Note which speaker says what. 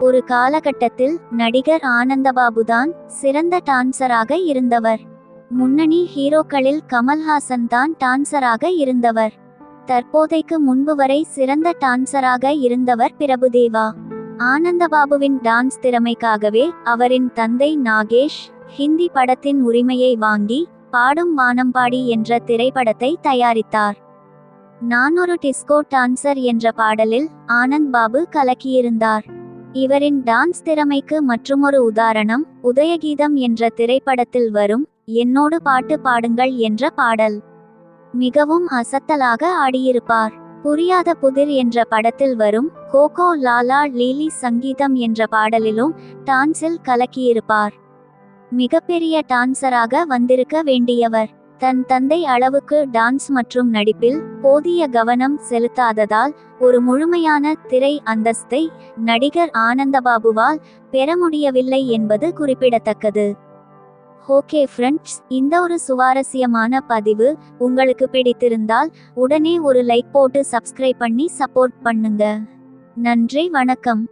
Speaker 1: ஒரு காலகட்டத்தில் நடிகர் ஆனந்தபாபுதான் சிறந்த டான்சராக இருந்தவர். முன்னணி ஹீரோக்களில் கமல்ஹாசன் தான் டான்சராக இருந்தவர். தற்போதைக்கு முன்பு வரை சிறந்த டான்சராக இருந்தவர் பிரபுதேவா. ஆனந்தபாபுவின் டான்ஸ் திறமைக்காகவே அவரின் தந்தை நாகேஷ் ஹிந்தி படத்தின் உரிமையை வாங்கி பாடும் வானம்பாடி என்ற திரைப்படத்தை தயாரித்தார். நான் ஒரு டிஸ்கோ டான்சர் என்ற பாடலில் ஆனந்த் பாபு கலக்கியிருந்தார். இவரின் டான்ஸ் திறமைக்கு மற்றுமொரு உதாரணம் உதயகீதம் என்ற திரைப்படத்தில் வரும் என்னோடு பாட்டு பாடுங்கள் என்ற பாடல். மிகவும் அசத்தலாக ஆடியிருப்பார். புரியாத புதிர் என்ற படத்தில் வரும் கோகோ லாலா லீலி சங்கீதம் என்ற பாடலிலும் டான்ஸில் கலக்கியிருப்பார். மிகப்பெரிய டான்சராக வந்திருக்க வேண்டியவர். தன் தந்தை அளவுக்கு டான்ஸ் மற்றும் நடிப்பில் போதிய கவனம் செலுத்தாததால் ஒரு முழுமையான திரை அந்தஸ்தை நடிகர் ஆனந்தபாபுவால் பெற முடியவில்லை என்பது குறிப்பிடத்தக்கது. ஓகே ஃப்ரெண்ட்ஸ் இந்த ஒரு சுவாரஸ்யமான பதிவு உங்களுக்கு பிடித்திருந்தால் உடனே ஒரு லைக் போட்டு சப்ஸ்கிரைப் பண்ணி சப்போர்ட் பண்ணுங்க. நன்றி வணக்கம்.